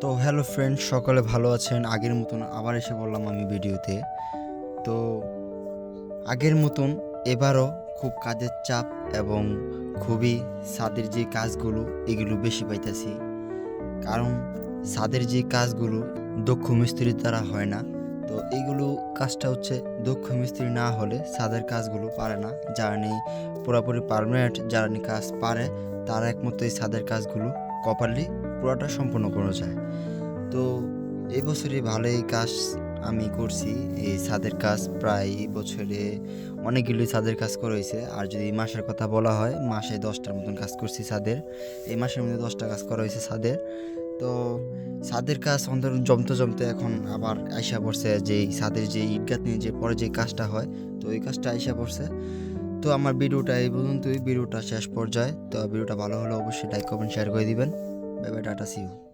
তো hello friend সকলে ভালো আছেন? আগের মতন আবার এসে বললাম আমি ভিডিওতে। তো আগের মতন এবারও খুব কাজের চাপ এবং খুবই সাদের যে কাজগুলো, এগুলো বেশি পাইতেছি। কারণ সাদের যে কাজগুলো, দক্ষ মিস্ত্রির দ্বারা হয় না। তো এইগুলো কাজটা হচ্ছে দক্ষ মিস্ত্রি না হলে সাদের কাজগুলো পারে না। যারা নেই পুরোপুরি পারমানেন্ট যারা কাজ পারে, তারা একমাত্র এই সাদের কাজগুলো প্রপারলি পুরোটা সম্পূর্ণ করা যায়। তো এই বছরে ভালোই কাজ আমি করছি। এই ছাদের কাজ প্রায় বছরে অনেকগুলোই ছাদের কাজ করা হয়েছে। আর যদি মাসের কথা বলা হয়, মাসে দশটার মতন কাজ করছি ছাদের। এই মাসের মধ্যে দশটা কাজ করা হয়েছে ছাদের। তো ছাদের কাজ অন্তর জমতে জমতে এখন আবার আইসা পড়ছে যে ছাদের যে ইটগাত নিয়ে যে পরে যে কাজটা হয়, তো এই কাজটা আইসা পড়ছে। তো আমার ভিডিওটা এই পর্যন্তই। ভিডিওটা শেষ পর্যায়ে। তো ভিডিওটা ভালো হলে অবশ্যই লাইক কমেন্ট শেয়ার করে দিবেন। Bye bye tata see you